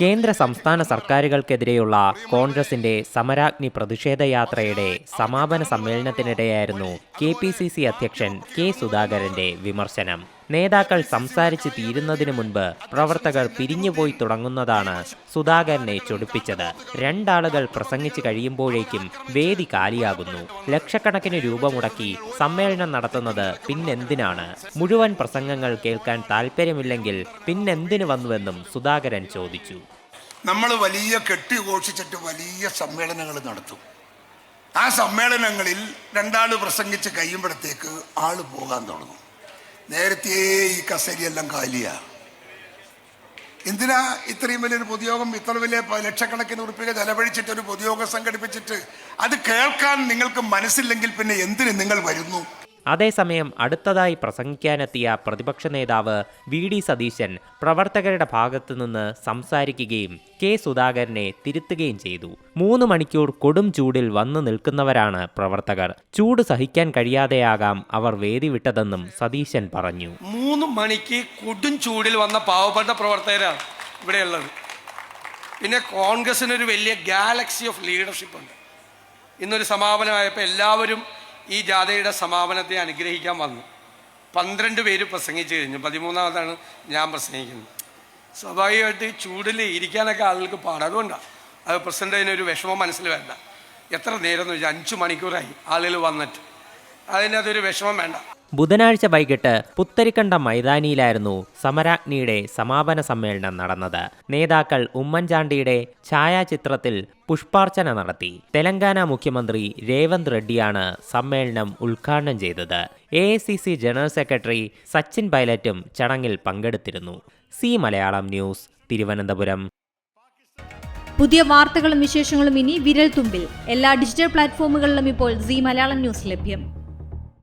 കേന്ദ്ര സംസ്ഥാന സർക്കാരുകൾക്കെതിരെയുള്ള കോൺഗ്രസിന്റെ സമരാഗ്നി പ്രതിഷേധയാത്രയുടെ സമാപന സമ്മേളനത്തിനിടെയായിരുന്നു കെ പി സി സി അധ്യക്ഷൻ കെ സുധാകരന്റെ വിമർശനം. നേതാക്കൾ സംസാരിച്ച് തീരുന്നതിന് മുൻപ് പ്രവർത്തകർ പിരിഞ്ഞുപോയി തുടങ്ങുന്നതാണ് സുധാകരനെ ചൊടിപ്പിച്ചത്. രണ്ടാളുകൾ പ്രസംഗിച്ചു കഴിയുമ്പോഴേക്കും വേദി കാലിയാകുന്നു. ലക്ഷക്കണക്കിന് രൂപ മുടക്കി സമ്മേളനം നടത്തുന്നത് പിന്നെന്തിനാണ്? മുഴുവൻ പ്രസംഗങ്ങൾ കേൾക്കാൻ താല്പര്യമില്ലെങ്കിൽ പിന്നെന്തിനു വന്നുവെന്നും സുധാകരൻ ചോദിച്ചു. നമ്മൾ വലിയ കെട്ടി ഘോഷിച്ചിട്ട് വലിയ സമ്മേളനങ്ങൾ നടത്തും. ആ സമ്മേളനങ്ങളിൽ രണ്ടാൾ പ്രസംഗിച്ച് കഴിയുമ്പോഴത്തേക്ക് ആൾ പോകാൻ തുടങ്ങും. നേരത്തെ ഈ കസേരയെല്ലാം കാലിയാ. എന്തിനാ ഇത്രയും വലിയൊരു പൊതുയോഗം ഇത്ര വലിയ ലക്ഷക്കണക്കിന് ഉറുപ്പിക ചെലവഴിച്ചിട്ട് ഒരു പൊതുയോഗം സംഘടിപ്പിച്ചിട്ട്? അത് കേൾക്കാൻ നിങ്ങൾക്ക് മനസ്സില്ലെങ്കിൽ പിന്നെ എന്തിന് നിങ്ങൾ വരുന്നു? അതേസമയം അടുത്തതായി പ്രസംഗിക്കാനെത്തിയ പ്രതിപക്ഷ നേതാവ് വി ഡി സതീശൻ പ്രവർത്തകരുടെ ഭാഗത്തുനിന്ന് സംസാരിക്കുകയും കെ സുധാകരനെ തിരുത്തുകയും ചെയ്തു. മൂന്ന് മണിക്കൂർ കൊടും ചൂടിൽ വന്നു നിൽക്കുന്നവരാണ് പ്രവർത്തകർ. ചൂട് സഹിക്കാൻ കഴിയാതെയാകാം അവർ വേദി വിട്ടതെന്നും സതീശൻ പറഞ്ഞു. മൂന്ന് മണിക്ക് കൊടും ചൂടിൽ വന്ന പാവപ്പെട്ട പ്രവർത്തകരാണ് ഇവിടെയുള്ളത്. പിന്നെ കോൺഗ്രസിനൊരു വലിയ ഗാലക്സി ഓഫ് ലീഡർഷിപ്പ് ഉണ്ട്. ഇന്നൊരു സമാപനമായപ്പോൾ എല്ലാവരും ഈ ജാഥയുടെ സമാപനത്തെ അനുഗ്രഹിക്കാൻ വന്നു. പന്ത്രണ്ട് പേര് പ്രസംഗിച്ചു കഴിഞ്ഞു. പതിമൂന്നാമതാണ് ഞാൻ പ്രസംഗിക്കുന്നത്. സ്വാഭാവികമായിട്ട് ചൂടിൽ ഇരിക്കാനൊക്കെ ആളുകൾക്ക് പാടാം അതുകൊണ്ടാണ് അത് പ്രസിഡന്റ് അതിനൊരു വിഷമം മനസ്സിൽ വേണ്ട എത്ര നേരം എന്ന് വെച്ചാൽ അഞ്ച് മണിക്കൂറായി ആളുകൾ വന്നിട്ട്. അതിനകത്തൊരു വിഷമം വേണ്ട. ബുധനാഴ്ച വൈകിട്ട് പുത്തരിക്കണ്ട മൈതാനിയിലായിരുന്നു സമരാജ്ഞിയുടെ സമാപന സമ്മേളനം നടന്നത്. നേതാക്കൾ ഉമ്മൻചാണ്ടിയുടെ ഛായാചിത്രത്തിൽ പുഷ്പാർച്ചന നടത്തി. തെലങ്കാന മുഖ്യമന്ത്രി രേവന്ത് റെഡ്ഡിയാണ് സമ്മേളനം ഉദ്ഘാടനം ചെയ്തത്. എ ജനറൽ സെക്രട്ടറി സച്ചിൻ പൈലറ്റും ചടങ്ങിൽ പങ്കെടുത്തിരുന്നു. C Malayalam news Thiruvananthapuram. പുതിയ വാർത്തകളും വിശേഷങ്ങളും ഇനി വിരൽ തുമ്പിൽ എല്ലാ ഡിജിറ്റൽ പ്ലാറ്റ്ഫോമുകളിലും ഇപ്പോൾ സി മലയാളം ന്യൂസ് ലഭ്യം.